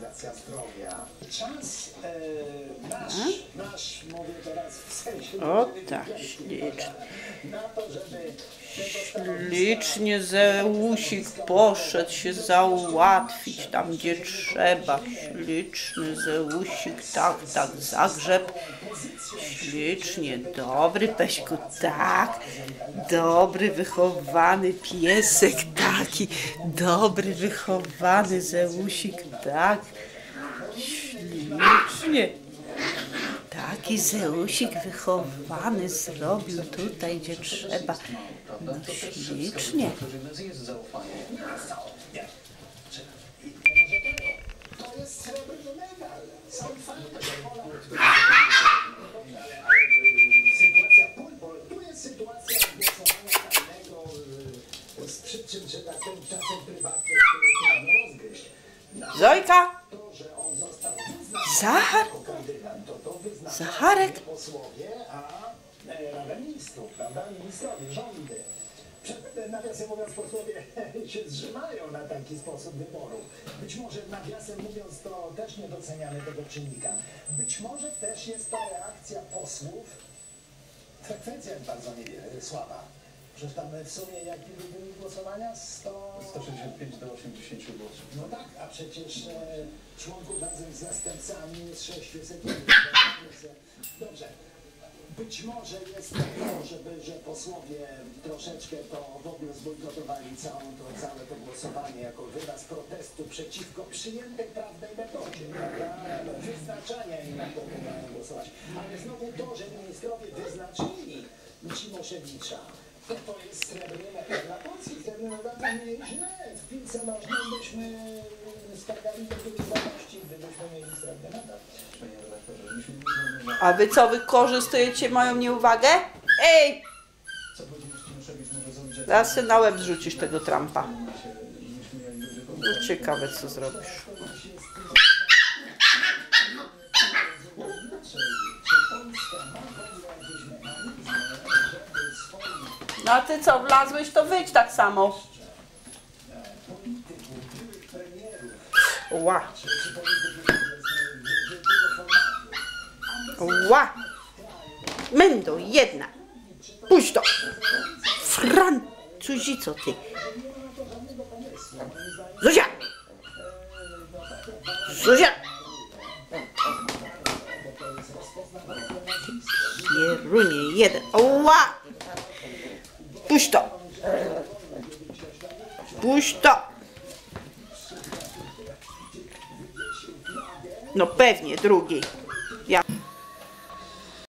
Zdrowia. Czas e, nasz, nasz, mówię teraz w sensie... O tak, ślicznie. Na to, żeby tego Licznie Zeusik poszedł się załatwić tam, gdzie trzeba. Śliczny Zeusik, tak, tak, zagrzeb. Ślicznie, dobry Peśku, tak. Dobry, wychowany piesek, taki. Dobry, wychowany Zeusik, tak. Ślicznie. Taki Zeusik wychowany zrobił tutaj, gdzie trzeba. No ślicznie. Sytuacja. Tu jest sytuacja głosowania karnego y, z przyczyn, że tak powiem, czasem prywatnych, które trudno rozgryźć. Na Zojka, to, że on został wyznany Zachar, jako kandydat, to to wyznacza Zacharek. posłowie, a e, Rada Ministrów, prawda? Ministrowie, rządy. Przed, e, nawiasem mówiąc, posłowie się zrzymają na taki sposób wyboru. Być może, nawiasem mówiąc, to też nie doceniamy tego czynnika. Być może też jest to reakcja posłów. Frekwencja jest bardzo nie, słaba. Przecież tam w sumie jaki był wynik głosowania? 100... 165 do 80 głosów. No tak, a przecież e, członków razem z zastępcami z 600 Dobrze. Być może jest to, żeby, że posłowie troszeczkę to w ogóle zbojkotowali całą to, całe to głosowanie jako wyraz protestu przeciwko przyjętej prawnej metodzie, prawda? Wyznaczania im na kogo mają głosować. Ale znowu to, że ministrowie wyznaczyli Cimoszewicza, to to jest srebrny medal dla Polski. Srebrny medal to nie jest źle. W piłce nożnej byśmy skakali do wolności, gdybyśmy mieli srebrny medal. Panie redaktorze, myśmy nie znamy, a wy co, wykorzystujecie moją nieuwagę? Ej, co zaraz sobie na łeb zrzucisz tego Trumpa. się, ciekawe, co zrobisz. No a ty co, wlazłeś, to wyjdź tak samo. Ła. Ła. Mendo, jedna. Puść to. Francuzico ty. Zuzia. Zuzia. Pierunie, jeden. Ła. Puść to. Puść to. No pewnie, drugi. Ja.